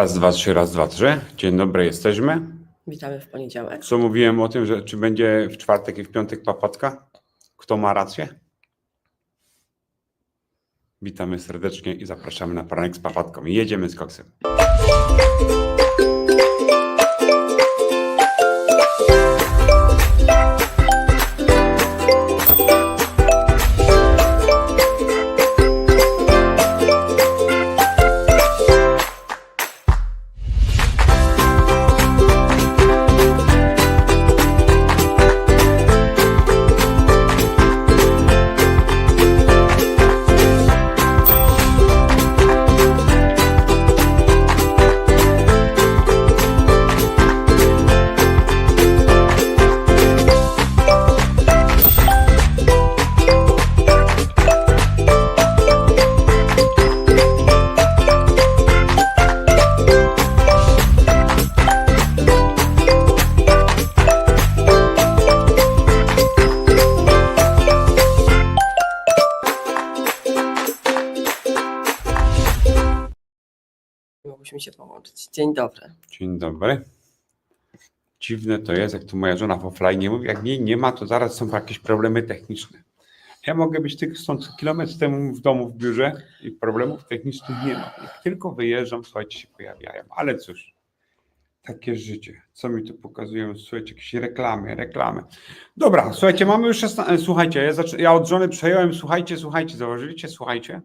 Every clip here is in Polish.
Raz, dwa, trzy, raz, dwa, trzy. Dzień dobry, jesteśmy. Witamy w poniedziałek. Co mówiłem o tym, że czy będzie w czwartek i w piątek papatka? Kto ma rację? Witamy serdecznie i zapraszamy na poranek z papatką. Jedziemy z koksem. Dzień dobry. Dzień dobry. Dziwne to jest, jak tu moja żona w offline mówi, jak jej nie ma, to zaraz są jakieś problemy techniczne. Ja mogę być tylko stąd kilometr temu w domu, w biurze i problemów technicznych nie ma. Jak tylko wyjeżdżam, słuchajcie, się pojawiają. Ale cóż, takie życie. Co mi tu pokazują? Słuchajcie, jakieś reklamy, reklamy. Dobra, słuchajcie, mamy już 16. Słuchajcie, ja, zaczę... ja od żony przejąłem, słuchajcie, słuchajcie, zauważyliście, słuchajcie.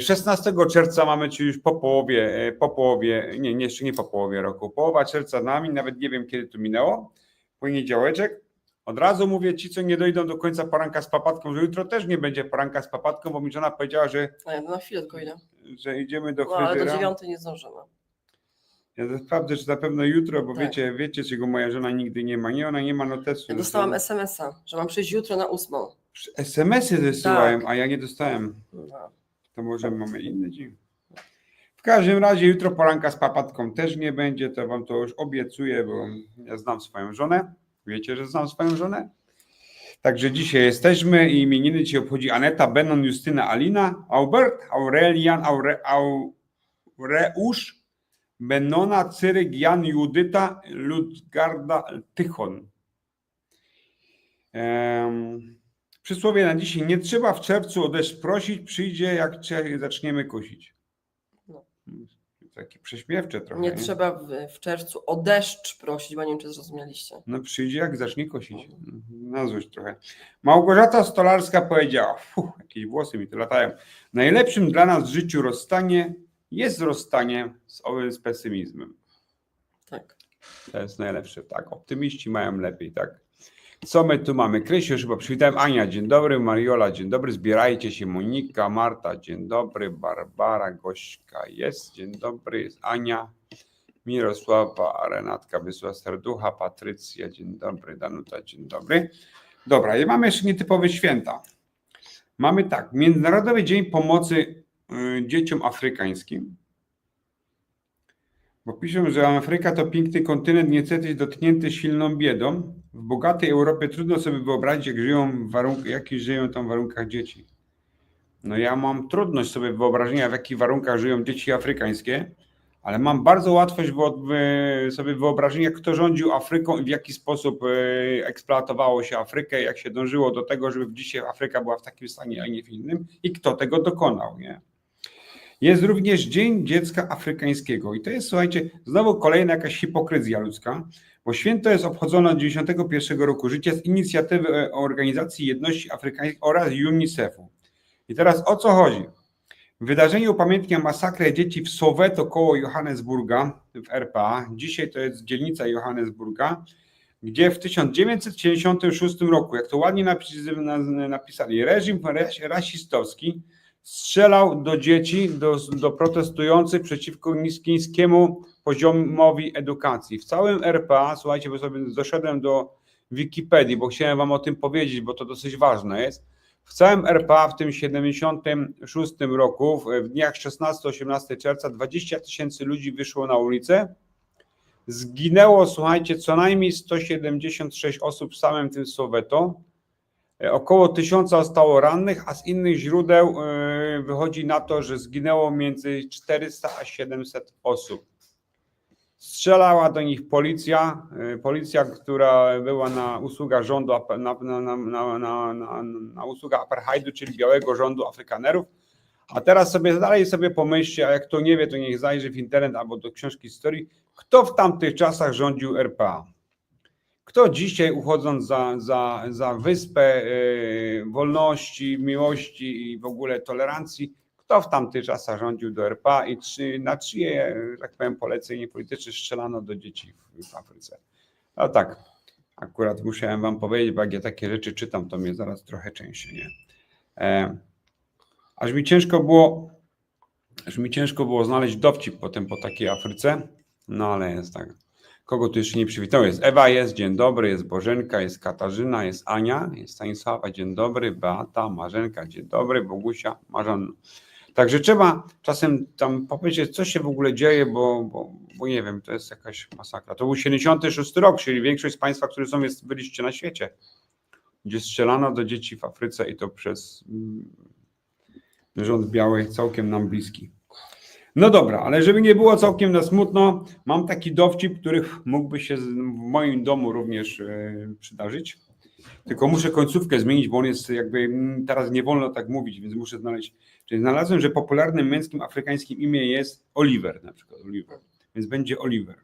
16 czerwca mamy, czyli już po połowie, e, po połowie, nie, nie, jeszcze nie po połowie roku, połowa czerwca nami, nawet nie wiem kiedy to minęło, poniedziałeczek. Od razu mówię ci, co nie dojdą do końca poranka z papatką, że jutro też nie będzie poranka z papatką, bo mi żona powiedziała, że, ja na chwilę tylko idę. że idziemy do No ale do fryzjera. dziewiątej nie zdążymy. Ja sprawdzę, czy na pewno jutro, bo Tak. wiecie, wiecie, czego moja żona nigdy nie ma. Nie, ona nie ma notesu. Ja dostałam SMS-a, że mam przyjść jutro na ósmą. SMS-y wysyłałem, Tak. a ja nie dostałem. No. To może mamy inny dzień. W każdym razie jutro poranka z papatką też nie będzie, to wam to już obiecuję, bo ja znam swoją żonę. Wiecie, że znam swoją żonę? Także dzisiaj jesteśmy i imieniny ci obchodzi Aneta, Benon, Justyna, Alina, Albert, Aurelian, Aure, Aureusz, Benona, Cyryk, Jan, Judyta, Ludgarda, Tychon. Em, Przysłowie na dzisiaj. Nie trzeba w czerwcu o deszcz prosić, przyjdzie jak zaczniemy kosić. No. Takie prześmiewcze trochę. Nie trzeba w, w czerwcu o deszcz prosić, bo nie wiem, czy zrozumieliście. No przyjdzie jak zacznie kosić. Na złość trochę. Małgorzata Stolarska powiedziała, fuh, jakieś włosy mi tu latają. Najlepszym dla nas w życiu rozstanie jest rozstanie z, z pesymizmem. Tak. To jest najlepsze, tak. Optymiści mają lepiej, tak. Co my tu mamy? Krysiu, już chyba przywitałem. Ania, dzień dobry. Mariola, dzień dobry. Zbierajcie się. Monika, Marta, dzień dobry. Barbara, Gośka jest. Dzień dobry. Jest Ania, Mirosława, Renatka, Wysła Serducha, Patrycja, dzień dobry. Danuta, dzień dobry. Dobra, i mamy jeszcze nietypowe święta. Mamy tak, Międzynarodowy Dzień Pomocy y, Dzieciom Afrykańskim. Bo piszą, że Afryka to piękny kontynent, niestety dotknięty silną biedą. W bogatej Europie trudno sobie wyobrazić, jak żyją w warunkach, jakich żyją tam warunkach dzieci. No ja mam trudność sobie wyobrażenia, w jakich warunkach żyją dzieci afrykańskie, ale mam bardzo łatwość wo- w- sobie wyobrażenia, kto rządził Afryką i w jaki sposób e, eksploatowało się Afrykę, jak się dążyło do tego, żeby dzisiaj Afryka była w takim stanie, a nie w innym i kto tego dokonał, nie? Jest również Dzień Dziecka Afrykańskiego. I to jest, słuchajcie, znowu kolejna jakaś hipokryzja ludzka, bo święto jest obchodzone od 91 roku życia z inicjatywy e, Organizacji Jedności Afrykańskiej oraz UNICEF-u. I teraz o co chodzi? Wydarzenie upamiętnia masakrę dzieci w Soweto koło Johannesburga w RPA. Dzisiaj to jest dzielnica Johannesburga, gdzie w 1976 roku, jak to ładnie napis- na- napisali, reżim ras- rasistowski strzelał do dzieci, do, do protestujących przeciwko niskiemu poziomowi edukacji. W całym RPA, słuchajcie, bo sobie doszedłem do Wikipedii, bo chciałem wam o tym powiedzieć, bo to dosyć ważne jest. W całym RPA w tym 76 roku, w dniach 16-18 czerwca, 20 tysięcy ludzi wyszło na ulicę. Zginęło, słuchajcie, co najmniej 176 osób w samym tym Soweto. E, Około tysiąca zostało rannych, a z innych źródeł e, wychodzi na to, że zginęło między 400 a 700 osób. Strzelała do nich policja, e, policja, która była na usługach rządu, na, na, na, na, na, na usługach apartheidu, czyli białego rządu Afrykanerów. A teraz sobie dalej sobie pomyślcie, a jak kto nie wie, to niech zajrzy w internet albo do książki historii, kto w tamtych czasach rządził RPA. Kto dzisiaj, uchodząc za, za, za wyspę e, wolności, miłości i w ogóle tolerancji, kto w tamtych czasach rządził do RPA i czy, na czyje, tak powiem, polecenie polityczne strzelano do dzieci w, w Afryce? No tak, akurat musiałem wam powiedzieć, bo jak ja takie rzeczy czytam, to mnie zaraz trochę częściej, nie? E, aż mi ciężko było, aż mi ciężko było znaleźć dowcip potem po takiej Afryce, no ale jest tak. Kogo tu jeszcze nie przywitał? Jest Ewa, jest, dzień dobry, jest Bożenka, jest Katarzyna, jest Ania, jest Stanisława, dzień dobry, Beata, Marzenka, dzień dobry, Bogusia, Marzanna. Także trzeba czasem tam powiedzieć, co się w ogóle dzieje, bo, bo, bo nie wiem, to jest jakaś masakra. To był 76 rok, czyli większość z Państwa, którzy są, jest, byliście na świecie, gdzie strzelano do dzieci w Afryce i to przez mm, rząd biały, całkiem nam bliski. No dobra, ale żeby nie było całkiem na smutno, mam taki dowcip, który mógłby się w moim domu również e, przydarzyć. Tylko muszę końcówkę zmienić, bo on jest jakby mm, teraz nie wolno tak mówić, więc muszę znaleźć. Czyli znalazłem, że popularnym męskim afrykańskim imię jest Oliver, na przykład Oliver. Więc będzie Oliver.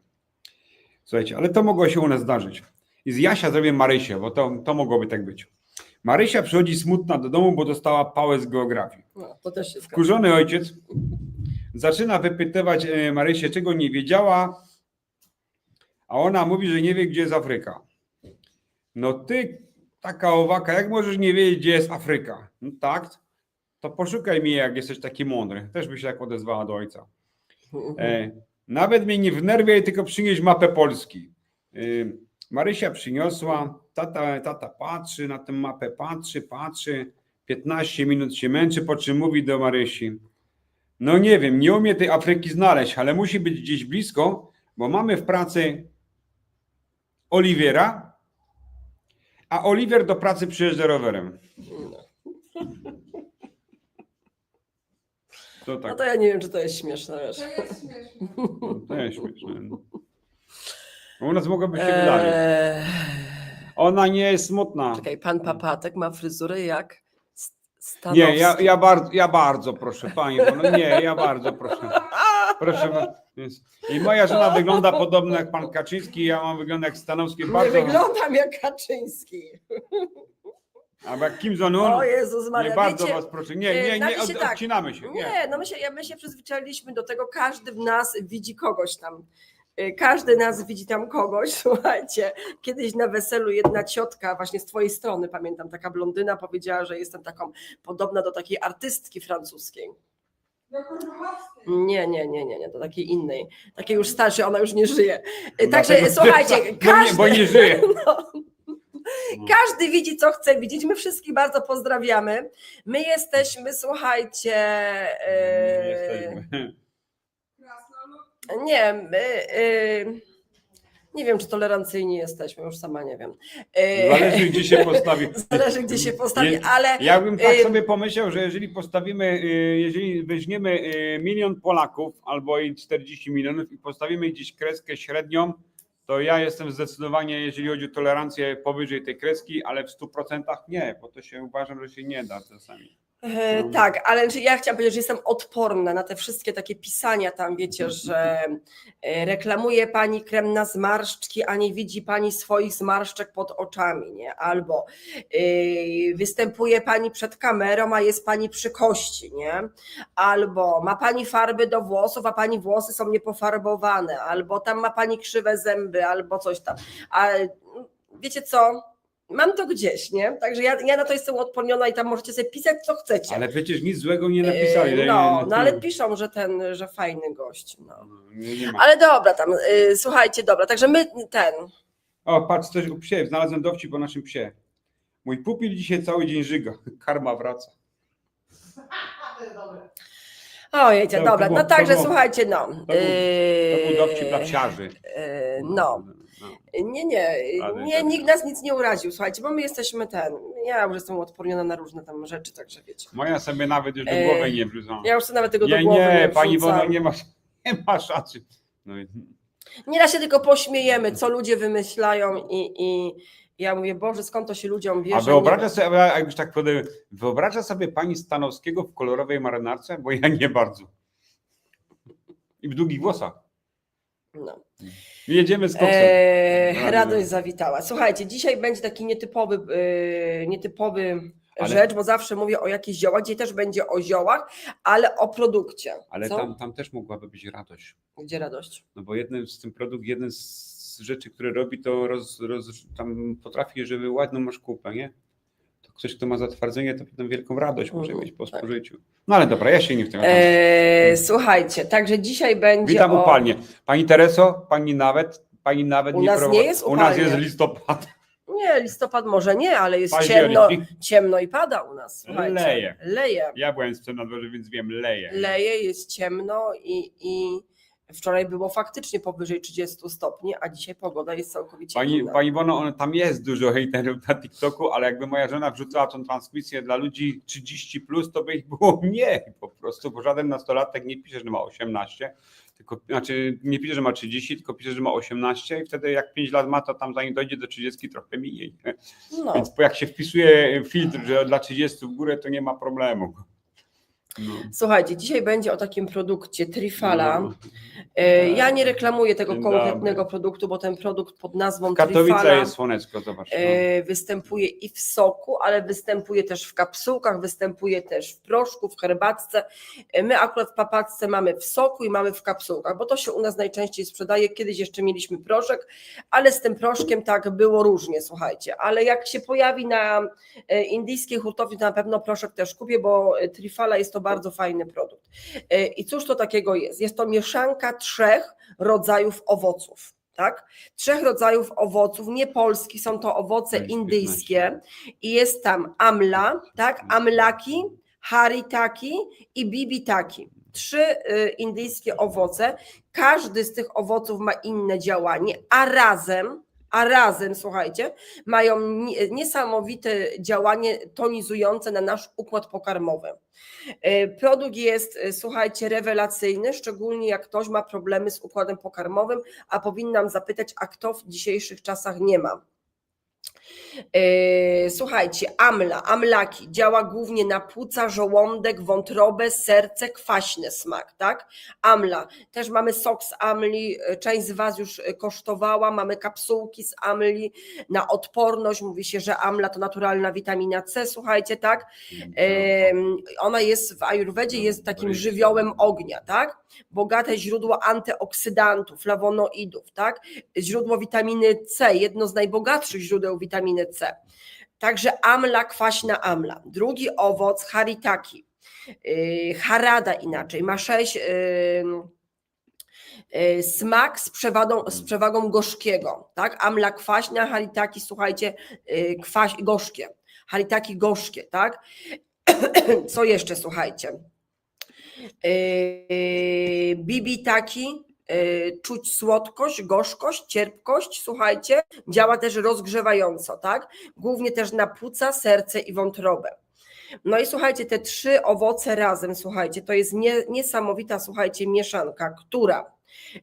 Słuchajcie, ale to mogło się u nas zdarzyć. I z Jasia zrobię Marysię, bo to, to mogłoby tak być. Marysia przychodzi smutna do domu, bo dostała pałę z geografii. No, to też się. Wkurzony ojciec zaczyna wypytywać e, Marysię, czego nie wiedziała, a ona mówi, że nie wie, gdzie jest Afryka. No ty, taka owaka, jak możesz nie wiedzieć, gdzie jest Afryka? No tak, to poszukaj mnie, jak jesteś taki mądry. Też by się tak odezwała do ojca. E, nawet mnie nie wnerwiaj, tylko przynieś mapę Polski. E, Marysia przyniosła, tata, tata patrzy na tę mapę, patrzy, patrzy, 15 minut się męczy, po czym mówi do Marysi, no nie wiem, nie umie tej Afryki znaleźć, ale musi być gdzieś blisko, bo mamy w pracy Oliwiera, a Oliwier do pracy przyjeżdża rowerem. To No tak, to ja nie wiem, czy to jest śmieszne, wiesz. To jest śmieszne. to jest śmieszne. no. U nas mogłoby się wydarzyć. Eee, Ona nie jest smutna. czekaj, pan Papatek ma fryzurę jak Stanowski. Nie, ja, ja, bardzo, ja bardzo proszę, pani, no nie, ja bardzo proszę. Proszę. jest- I moja żona wygląda podobno jak pan Kaczyński, ja mam wygląd jak Stanowski. Nie Bardzo, wyglądam jak Kaczyński. albo jak Kim Jong-un. O Jezus Nie bardzo wiecie, was proszę. Nie, e, nie, nie, od, się tak, odcinamy się. Nie. Nie, no my się, ja- my się przyzwyczailiśmy do tego, każdy w nas widzi kogoś tam. Y, Każdy nas widzi tam kogoś, słuchajcie. Kiedyś na weselu jedna ciotka, właśnie z twojej strony, pamiętam, taka blondyna powiedziała, że jestem taką podobna do takiej artystki francuskiej. Nie, nie, nie, nie, nie, do takiej innej. Takiej już starszej, ona już nie żyje. Y, Dlatego- Także słuchajcie, bo nie, każdy, bo nie żyje. no, każdy widzi, co chce widzieć. My wszystkich bardzo pozdrawiamy. My jesteśmy, słuchajcie. Nie. Nie, my, y, nie wiem, czy tolerancyjni jesteśmy, już sama nie wiem. Y, Zależy gdzie się postawi. Zależy, gdzie się postawi, ale Ja bym tak Y- sobie pomyślał, że jeżeli postawimy, y, jeżeli weźmiemy y, milion Polaków albo i 40 milionów i postawimy gdzieś kreskę średnią, to ja jestem zdecydowanie, jeżeli chodzi o tolerancję, powyżej tej kreski, ale w 100% nie, bo to się uważam, że się nie da czasami. E, No. tak, ale ja chciałam powiedzieć, że jestem odporna na te wszystkie takie pisania tam, wiecie, że e, reklamuje pani krem na zmarszczki, a nie widzi pani swoich zmarszczek pod oczami, nie? Albo e, występuje pani przed kamerą, a jest pani przy kości, nie? Albo ma pani farby do włosów, a pani włosy są niepofarbowane, albo tam ma pani krzywe zęby, albo coś tam. A wiecie co? Mam to gdzieś, nie? Także ja, ja na to jestem odporniona i tam możecie sobie pisać, co chcecie. Ale przecież nic złego nie napisali. Yy, nie- No, nie- no ale piszą, że ten, że fajny gość. No. nie, nie ma. Ale dobra, tam, yy, słuchajcie, dobra, także my ten. O, patrz, coś o psie, znalazłem dowcip o naszym psie. Mój pupil dzisiaj cały dzień żyga, karma wraca. Ojejcie, dobra, no także słuchajcie, no. To był, to był dowcip dla yy, psiarzy. yy, no. Nie, nie, nie, nikt nas nic nie uraził, słuchajcie, bo my jesteśmy ten, ja już jestem odporniona na różne tam rzeczy, także wiecie. Moja sobie nawet już do głowy nie wrzucam. Ja już sobie nawet tego do Nie, głowy nie, nie, pani wrzucam. Wono, nie ma, nie ma szacy. No, i- Nie da się tylko pośmiejemy, co ludzie wymyślają i, i ja mówię, Boże, skąd to się ludziom bierze? a wyobraża sobie, a jak już tak powiem, wyobraża sobie pani Stanowskiego w kolorowej marynarce? Bo ja nie bardzo. I w długich włosach. No. Jedziemy z koksem. Eee, radość zawitała. Słuchajcie, dzisiaj będzie taki nietypowy, e, nietypowy Ale- rzecz, bo zawsze mówię o jakichś ziołach, dzisiaj też będzie o ziołach, ale o produkcie. Ale Co? tam, tam też mogłaby być radość. Gdzie radość? No bo jeden z tym produkt, jeden z rzeczy, które robi, to roz, roz, tam potrafi, żeby ładną masz kupę, nie? To ktoś, kto ma zatwardzenie, to potem wielką radość może Mhm, mieć po tak. spożyciu. No ale dobra, ja się nie w tym. Eee, słuchajcie, także dzisiaj będzie Witam o... upalnie. Pani Tereso, pani nawet, pani nawet U nie nas prowadzi- nie jest U nas upalnie. jest listopad. Nie, listopad może nie, ale jest ciemno, ciemno i pada u nas. Słuchajcie. Leje. Leje. Ja byłem z na dworze, więc wiem, leje. Leje, jest ciemno i, i wczoraj było faktycznie powyżej 30 stopni, a dzisiaj pogoda jest całkowicie Pani, inna. pani Bono, on, tam jest dużo hejterów na TikToku, ale jakby moja żona wrzucała tą transmisję dla ludzi 30, plus, to by ich było mniej po prostu, bo żaden nastolatek nie pisze, że ma 18, tylko znaczy nie pisze, że ma 30, tylko pisze, że ma 18 i wtedy jak 5 lat ma, to tam zanim dojdzie do 30 trochę mniej. No. Więc jak się wpisuje filtr, że dla 30 w górę, to nie ma problemu. No. Słuchajcie, dzisiaj będzie o takim produkcie Trifala. No. E, Ja nie reklamuję tego Dzień konkretnego dobry. produktu, bo ten produkt pod nazwą Trifala jest słoneczko, zobacz. No. e, występuje i w soku, ale występuje też w kapsułkach, występuje też w proszku, w herbatce. E, My akurat w papatce mamy w soku i mamy w kapsułkach, bo to się u nas najczęściej sprzedaje. Kiedyś jeszcze mieliśmy proszek, ale z tym proszkiem tak było różnie, słuchajcie. Ale jak się pojawi na indyjskiej hurtowni, to na pewno proszek też kupię, bo Trifala jest to bardzo fajny produkt. E, I cóż to takiego jest? Jest to mieszanka trzech rodzajów owoców. Tak? Trzech rodzajów owoców, nie polskich, są to owoce indyjskie i jest tam amla, tak? Amlaki, haritaki i bibitaki. Trzy y, indyjskie owoce. Każdy z tych owoców ma inne działanie, a razem, a razem, słuchajcie, mają nie- niesamowite działanie tonizujące na nasz układ pokarmowy. E, Produkt jest, e, słuchajcie, rewelacyjny, szczególnie jak ktoś ma problemy z układem pokarmowym, a powinnam zapytać, a kto w dzisiejszych czasach nie ma. E, Słuchajcie, amla, amlaki działa głównie na płuca, żołądek, wątrobę, serce, kwaśny smak, tak? Amla, też mamy sok z amli, e, część z Was już e, kosztowała, mamy kapsułki z amli na odporność, mówi się, że amla to naturalna witamina C, słuchajcie, tak? Em, Ona jest w ajurwedzie, jest takim żywiołem ognia, tak? Bogate źródło antyoksydantów, flawonoidów, tak? Źródło witaminy C, jedno z najbogatszych źródeł witaminy C. Także amla, kwaśna amla. Drugi owoc, haritaki. Yy, Harada inaczej, ma sześć ym, yy, smak z przewagą, z przewagą gorzkiego, tak? Amla kwaśna, haritaki, słuchajcie, yy, kwaś, gorzkie. Haritaki gorzkie, tak? Co jeszcze, słuchajcie? Yy, Bibitaki, yy, czuć słodkość, gorzkość, cierpkość, słuchajcie, działa też rozgrzewająco, tak? Głównie też na płuca, serce i wątrobę. No i słuchajcie, te trzy owoce razem, słuchajcie, to jest nie, niesamowita, słuchajcie, mieszanka, która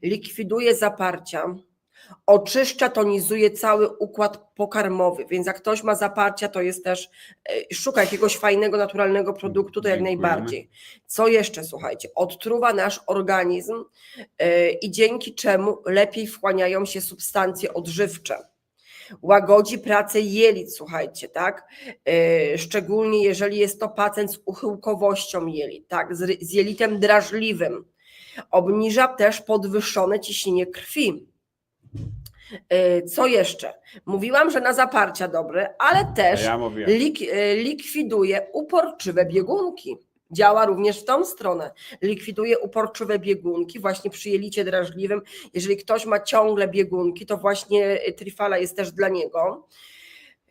likwiduje zaparcia, oczyszcza, tonizuje cały układ pokarmowy, więc jak ktoś ma zaparcia, to jest też, e, szuka jakiegoś fajnego, naturalnego produktu, to jak Dziękujemy. najbardziej. Co jeszcze, słuchajcie, odtruwa nasz organizm e, i dzięki czemu lepiej wchłaniają się substancje odżywcze. Łagodzi pracę jelit, słuchajcie, tak? E, Szczególnie jeżeli jest to pacjent z uchyłkowością jelit, tak? Z, z jelitem drażliwym. Obniża też podwyższone ciśnienie krwi. E, Co jeszcze? Mówiłam, że na zaparcia dobre, ale też Ja lik, e, likwiduje uporczywe biegunki. Działa również w tą stronę. Likwiduje uporczywe biegunki właśnie przy jelicie drażliwym. Jeżeli ktoś ma ciągle biegunki, to właśnie trifala jest też dla niego.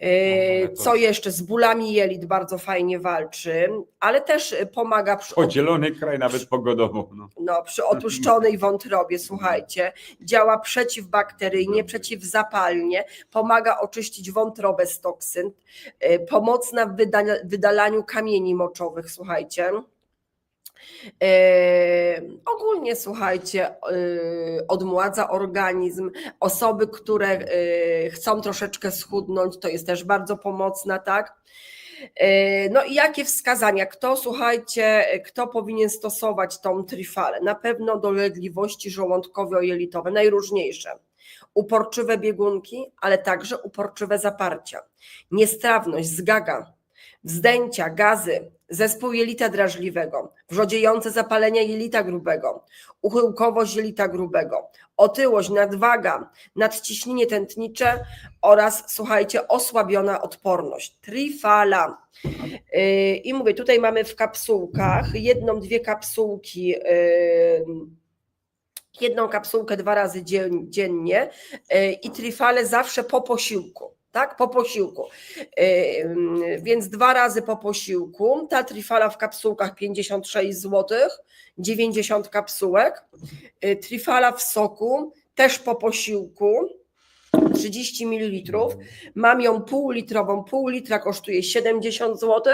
Yy, Co jeszcze? Z bólami jelit bardzo fajnie walczy, ale też pomaga przy, Podzielony kraj nawet pogodowo. No. no, przy otłuszczonej wątrobie, słuchajcie. Działa przeciwbakteryjnie, przeciwzapalnie, pomaga oczyścić wątrobę z toksyn, yy, pomocna w wyda- wydalaniu kamieni moczowych, słuchajcie. Yy, ogólnie słuchajcie, yy, odmładza organizm. Osoby, które yy, chcą troszeczkę schudnąć, to jest też bardzo pomocna, tak? No i jakie wskazania? Kto, słuchajcie, kto powinien stosować tą trifalę? Na pewno dolegliwości żołądkowo-jelitowe, najróżniejsze. Uporczywe biegunki, ale także uporczywe zaparcia. Niestrawność, zgaga, wzdęcia, gazy, zespół jelita drażliwego, wrzodziejące zapalenia jelita grubego, uchyłkowość jelita grubego, otyłość, nadwaga, nadciśnienie tętnicze oraz, słuchajcie, osłabiona odporność. Trifala. Yy, I mówię, tutaj mamy w kapsułkach jedną, dwie kapsułki. yy, Jedną kapsułkę dwa razy dzien- dziennie yy, i trifale zawsze po posiłku, tak? Po posiłku. Yy, Więc dwa razy po posiłku. Ta trifala w kapsułkach 56 zł, 90 kapsułek. Yy, Trifala w soku też po posiłku. 30 ml. Mam ją półlitrową. Pół litra kosztuje 70 zł,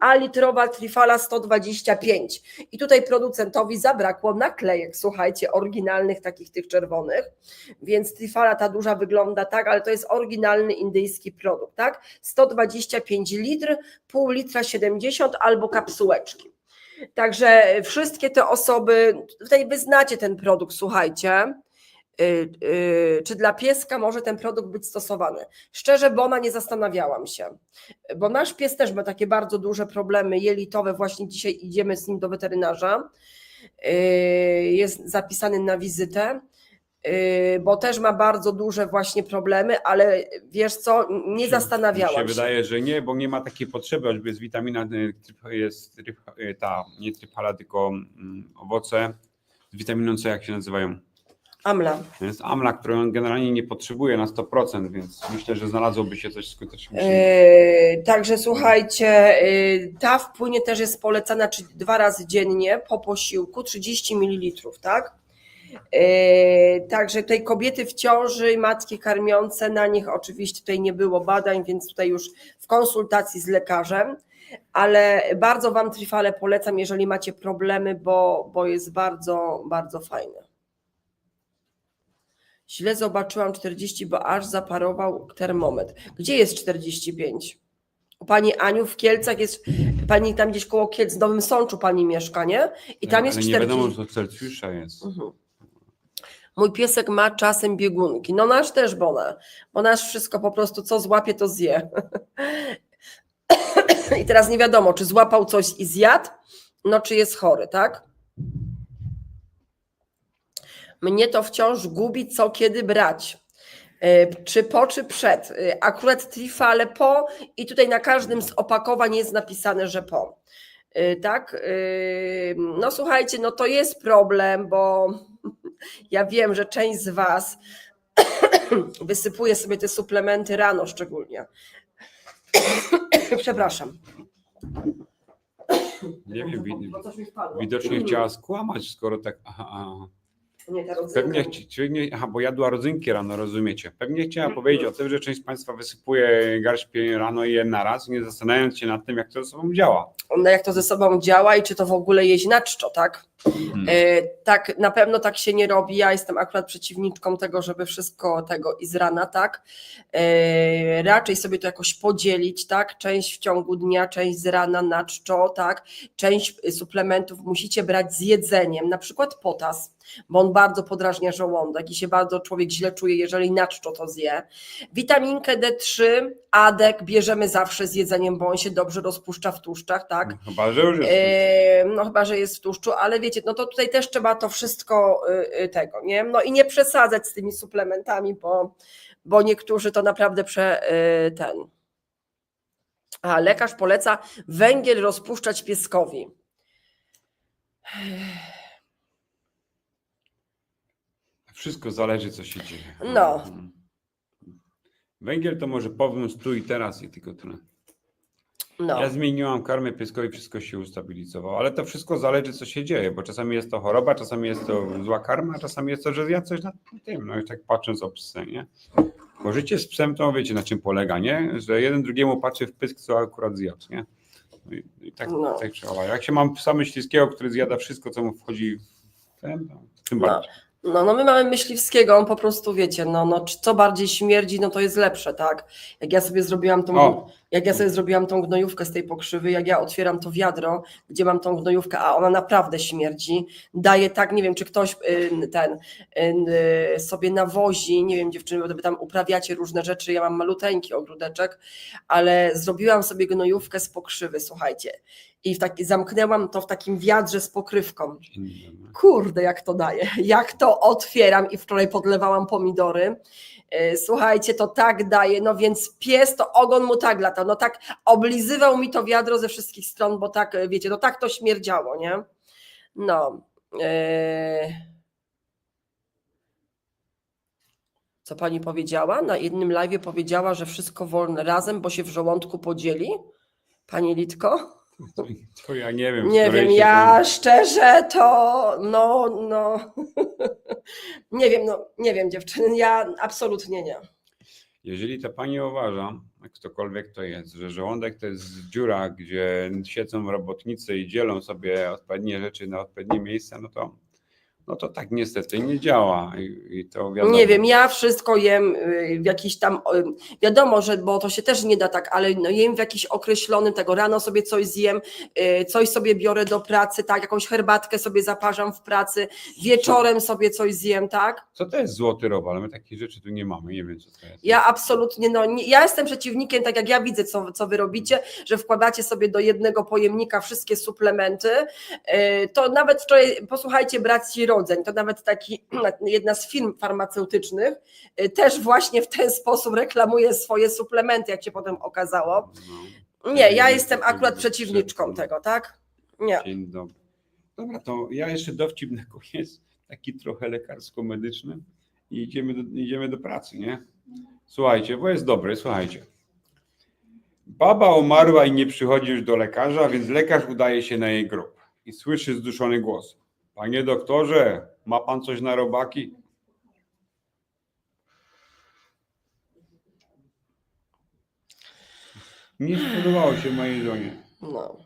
a litrowa trifala 125. I tutaj producentowi zabrakło naklejek, słuchajcie, oryginalnych takich tych czerwonych. Więc trifala ta duża wygląda tak, ale to jest oryginalny indyjski produkt, tak? 125 litr, pół litra 70 albo kapsułeczki. Także wszystkie te osoby, tutaj wy znacie ten produkt, słuchajcie. Y, y, czy dla pieska może ten produkt być stosowany? Szczerze, Bona nie zastanawiałam się, bo nasz pies też ma takie bardzo duże problemy jelitowe. Właśnie dzisiaj idziemy z nim do weterynarza. Y, Jest zapisany na wizytę, bo też ma bardzo duże właśnie problemy, ale wiesz co, nie zastanawiałam się się. wydaje, że nie, bo nie ma takiej potrzeby, choćby jest witamina, jest tryp- ta, nie trypala, tylko mm, owoce z witaminą C, jak się nazywają. Amla. To jest amla, której on generalnie nie potrzebuje na 100%, więc myślę, że znalazłoby się coś skuteczniejszego. Yy, Także słuchajcie, yy, ta wpłynie też jest polecana czyli dwa razy dziennie po posiłku 30 ml, tak? Yy, Także tej kobiety w ciąży matki karmiące, na nich oczywiście tutaj nie było badań, więc tutaj już w konsultacji z lekarzem, ale bardzo Wam trifale polecam, jeżeli macie problemy, bo, bo jest bardzo, bardzo fajne. Źle zobaczyłam 40, bo aż zaparował termometr. Gdzie jest 45? U pani Aniu w Kielcach jest, pani tam gdzieś koło Kielc, w Nowym Sączu pani mieszka, nie? I tam jest Ale nie 40. wiadomo, co Celsjusza jest. Mhm. Mój piesek ma czasem biegunki. No nasz też, Bona. Bo nasz wszystko po prostu co złapie, to zje. I teraz nie wiadomo, czy złapał coś i zjadł, no czy jest chory, tak? Mnie to wciąż gubi, co kiedy brać. Y, Czy po, czy przed. Y, Akurat trifale po i tutaj na każdym z opakowań jest napisane, że po. Y, Tak? No słuchajcie, no to jest problem, bo ja wiem, że część z Was wysypuje sobie te suplementy rano szczególnie. Przepraszam. Nie wiem, wi- Bo coś mi wpadło. widocznie chciała skłamać, skoro tak. Aha, aha. Nie, ta rodzynka. Pewnie, chci- czy nie, aha, bo jadła rodzynki rano, rozumiecie. Pewnie chciała powiedzieć o tym, że część z Państwa wysypuje garść rano i je na raz, nie zastanawiając się nad tym, jak to ze sobą działa. No jak to ze sobą działa i czy to w ogóle jeść na czczo, tak? Hmm. E, tak, na pewno tak się nie robi. Ja jestem akurat przeciwniczką tego, żeby wszystko tego i z rana, tak? E, raczej sobie to jakoś podzielić, tak? Część w ciągu dnia, część z rana na czczo, tak? Część suplementów musicie brać z jedzeniem, na przykład potas, bo on bardzo podrażnia żołądek i się bardzo człowiek źle czuje, jeżeli na czczo to zje. Witaminkę D3, adek bierzemy zawsze z jedzeniem, bo on się dobrze rozpuszcza w tłuszczach, tak? Chyba, że już jest. E, No chyba, że jest w tłuszczu, ale wiecie, no to tutaj też trzeba to wszystko y, y, tego, nie? No i nie przesadzać z tymi suplementami, bo, bo niektórzy to naprawdę prze, y, ten. A lekarz poleca węgiel rozpuszczać pieskowi. Wszystko zależy, co się dzieje. No. Węgiel to może powrót tu i teraz i tylko tyle. No. Ja zmieniłam karmę pieskowi, wszystko się ustabilizowało, ale to wszystko zależy, co się dzieje, bo czasami jest to choroba, czasami jest to zła karma, a czasami jest to, że ja coś na tym, no i tak patrząc o psy, nie? Bo życie z psem to wiecie na czym polega, nie? Że jeden drugiemu patrzy w pysk, co akurat zjadł, nie? No i, i tak, No. tak trzeba. Jak się mam psa myśliwskiego, który zjada wszystko, co mu wchodzi w ten, to tym No. bardziej. No, no my mamy myśliwskiego, on po prostu wiecie, no, no co bardziej śmierdzi, no to jest lepsze, tak? Jak ja sobie zrobiłam tą, O. jak ja sobie zrobiłam tą gnojówkę z tej pokrzywy, jak ja otwieram to wiadro, gdzie mam tą gnojówkę, a ona naprawdę śmierdzi, daje tak, nie wiem, czy ktoś y, ten y, sobie nawozi, nie wiem dziewczyny, bo wy tam uprawiacie różne rzeczy, ja mam maluteńki ogródeczek, ale zrobiłam sobie gnojówkę z pokrzywy, słuchajcie, i w taki, zamknęłam to w takim wiadrze z pokrywką. Kurde, jak to daje. Jak to otwieram i wczoraj podlewałam pomidory. Yy, Słuchajcie, to tak daje, no więc pies to ogon mu tak lata, no tak oblizywał mi to wiadro ze wszystkich stron, bo tak, yy, wiecie, no tak to śmierdziało, nie? No. yy. Co pani powiedziała? Na jednym live powiedziała, że wszystko wolne razem, bo się w żołądku podzieli? Pani Litko? To, to ja nie wiem. Nie wiem, ja szczerze to no, no. nie wiem, no, nie wiem, dziewczyny, ja absolutnie nie. Jeżeli ta pani uważa, jak ktokolwiek to jest, że żołądek to jest dziura, gdzie siedzą robotnicy i dzielą sobie odpowiednie rzeczy na odpowiednie miejsca, no to, no to tak niestety nie działa. I, i to wiadomo. Nie wiem, ja wszystko jem y, w jakiś tam, y, wiadomo, że, bo to się też nie da tak, ale no jem w jakiś określonym, tego rano sobie coś zjem, y, coś sobie biorę do pracy, tak, jakąś herbatkę sobie zaparzam w pracy, wieczorem sobie coś zjem, tak. Co to jest złoty rower? Ale my takich rzeczy tu nie mamy, nie wiem co to jest. Ja absolutnie, no nie, ja jestem przeciwnikiem, tak jak ja widzę, co, co wy robicie, że wkładacie sobie do jednego pojemnika wszystkie suplementy. To nawet wczoraj, posłuchajcie, braci rodzeń, to nawet taki, jedna z firm farmaceutycznych yy, też właśnie w ten sposób reklamuje swoje suplementy, jak się potem okazało. No. Nie, ja jestem akurat przeciwniczką tego, tak? Nie. Dzień dobry. Dobra, to ja jeszcze dowcip na koniec, taki trochę lekarsko-medyczny i idziemy do, idziemy do pracy, nie? Słuchajcie, bo jest dobry, słuchajcie. Baba umarła i nie przychodzi już do lekarza, więc lekarz udaje się na jej grób i słyszy zduszony głos. Panie doktorze, ma pan coś na robaki? Nie spodobało się mojej żonie. No.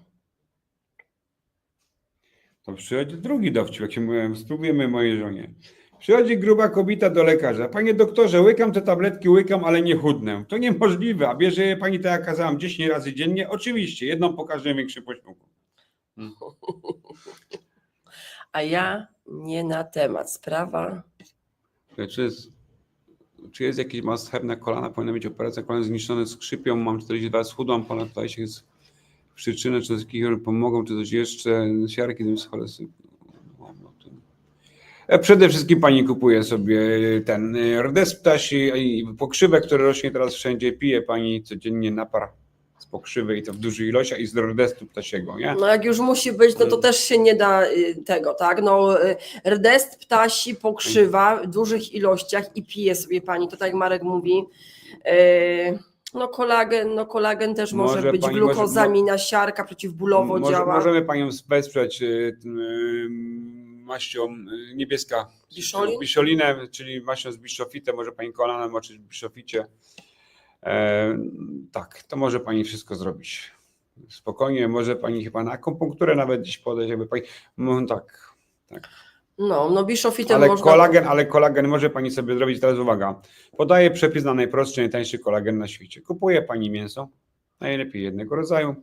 To przychodzi drugi dowcip, jak się mówiłem, spróbujemy mojej żonie. Przychodzi gruba kobieta do lekarza. Panie doktorze, łykam te tabletki, łykam, ale nie chudnę. To niemożliwe. A bierze je pani tak jak kazałam 10 razy dziennie? Oczywiście, jedną po każdym większym posiłku. A ja nie na temat. Sprawa. Czy jest, czy jest jakieś mascherne kolana? Powinna być operacja kolana zniszczone skrzypią. Mam 42, schudłam ponad 20 jest przyczynę, czy coś jakiego pomogą, czy coś jeszcze. Siarki, tym. No, E, Przede wszystkim pani kupuje sobie ten y, rdes ptasi i pokrzywę, który rośnie teraz wszędzie. Pije pani codziennie napar pokrzywy i to w dużych ilościach i z rdestu ptasiego, nie? No jak już musi być, no to też się nie da y, tego, tak? No y, rdest ptasi pokrzywa w dużych ilościach i pije sobie pani, to tak jak Marek mówi. Y, No kolagen, no kolagen też może, Może być pani może- glukozamina, siarka przeciwbólowo Może, działa. możemy panią wesprzeć y, tym, y, maścią y, niebieska. Biszolin? Biszolinem, czyli maścią z biszofitem. Może pani kolana moczyć w biszoficie. E, tak, to może pani wszystko zrobić. Spokojnie, może pani chyba na akupunkturę nawet gdzieś podejść, jakby pani. No tak, No, no biszofitem ale można... kolagen, ale kolagen może pani sobie zrobić, teraz uwaga, podaje przepis na najprostszy, najtańszy kolagen na świecie. Kupuje pani mięso, najlepiej jednego rodzaju,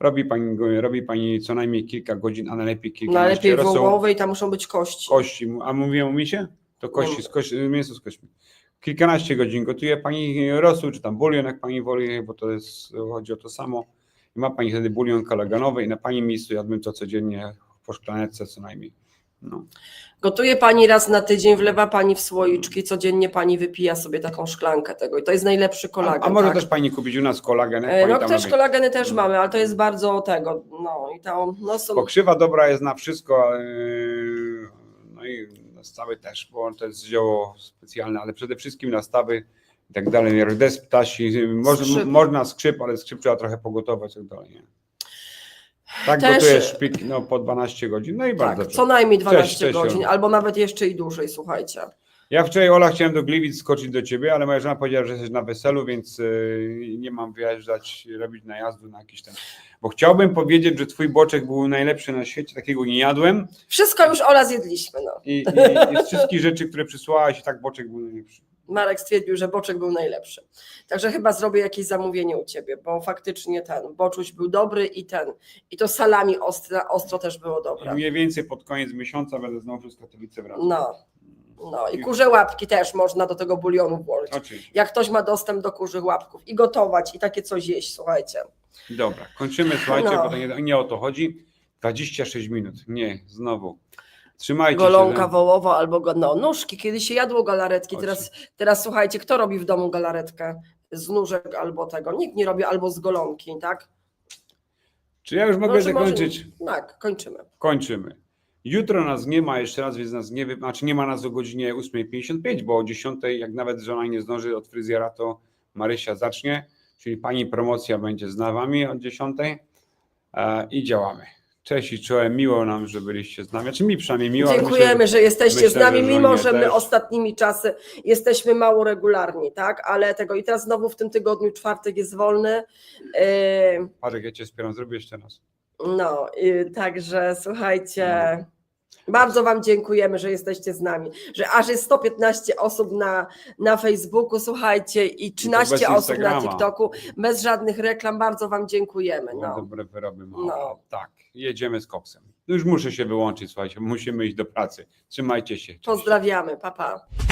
robi pani, robi pani co najmniej kilka godzin, a najlepiej kilkanaście Najlepiej rosołów, wołowe i tam muszą być kości. kości, a mówiłem o misie? To kości, z kości, mięso z kośćmi. Kilkanaście godzin gotuje pani rosół, czy tam bulion, jak pani woli, bo to jest, chodzi o to samo. I ma pani wtedy bulion kolagenowy i na pani miejscu jadłbym to codziennie po szklaneczce co najmniej. No. Gotuje pani raz na tydzień, wlewa pani w słoiczki, codziennie pani wypija sobie taką szklankę tego i to jest najlepszy A, kolagen. a może tak? też pani kupić u nas kolagen? E, No też kolageny też No. mamy, ale to jest bardzo tego, no i to, no są... Pokrzywa dobra jest na wszystko, ale, no i na stawy też, bo to jest zioło specjalne, ale przede wszystkim na stawy i tak dalej. Mercedes, ptasi, może, Skrzyp. można skrzyp, ale skrzyp trzeba trochę pogotować i tak dalej. Nie? Tak Też- gotujesz szpik no, po 12 godzin, no i bardzo Tak, dobrze. co najmniej 12 cześć, godzin, albo nawet jeszcze i dłużej, słuchajcie. Ja wczoraj, Ola, chciałem do Gliwic skoczyć do ciebie, ale moja żona powiedziała, że jesteś na weselu, więc yy, nie mam wyjeżdżać, robić najazdu na jakiś ten. Bo chciałbym powiedzieć, że twój boczek był najlepszy na świecie, takiego nie jadłem Wszystko już Ola zjedliśmy, no. i, i, i z wszystkich rzeczy, które przysłałaś, i tak boczek był najlepszy. Marek stwierdził, że boczek był najlepszy. Także chyba zrobię jakieś zamówienie u ciebie, bo faktycznie ten boczuś był dobry i ten. I to salami ostra, ostro też było I dobre. mniej więcej pod koniec miesiąca będę znowu z Katowice wracał. No, no i kurze łapki też można do tego bulionu włożyć. Oczywiście. Jak ktoś ma dostęp do kurzych łapków i gotować i takie coś jeść, słuchajcie. Dobra, kończymy, słuchajcie, No. bo to nie, nie o to chodzi. 26 minut. Nie, znowu. Trzymajcie Golonka się. wołowa albo go- no, nóżki. Kiedy się jadło galaretki, teraz, teraz słuchajcie, kto robi w domu galaretkę z nóżek albo tego? Nikt nie robi albo z golonki, tak? Czy ja już mogę Może- może- zakończyć? Tak, kończymy. Kończymy. Jutro nas nie ma jeszcze raz, więc nas nie, wy- znaczy nie ma nas o godzinie 8.55, bo o 10.00, jak nawet żona nie zdąży od fryzjera, to Marysia zacznie, czyli pani promocja będzie z nami od 10.00 e, i działamy. Cześć i czołem, miło nam, że byliście z nami, znaczy mi przynajmniej miło. Dziękujemy, myślę, że jesteście myślę, z nami, że mimo że my też. ostatnimi czasy jesteśmy mało regularni, tak? Ale tego i teraz znowu w tym tygodniu czwartek jest wolny. Yy, Parek, ja cię wspieram, zrobię jeszcze raz. No, także słuchajcie. Bardzo Wam dziękujemy, że jesteście z nami. Że aż jest 115 osób na, na Facebooku, słuchajcie, i 13 bez osób na. TikToku, bez żadnych reklam. Bardzo Wam dziękujemy. No. Dobre wyroby mam. No. Tak, jedziemy z koksem. Już muszę się wyłączyć, słuchajcie, musimy iść do pracy. Trzymajcie się. Cześć. Pozdrawiamy, papa. Pa.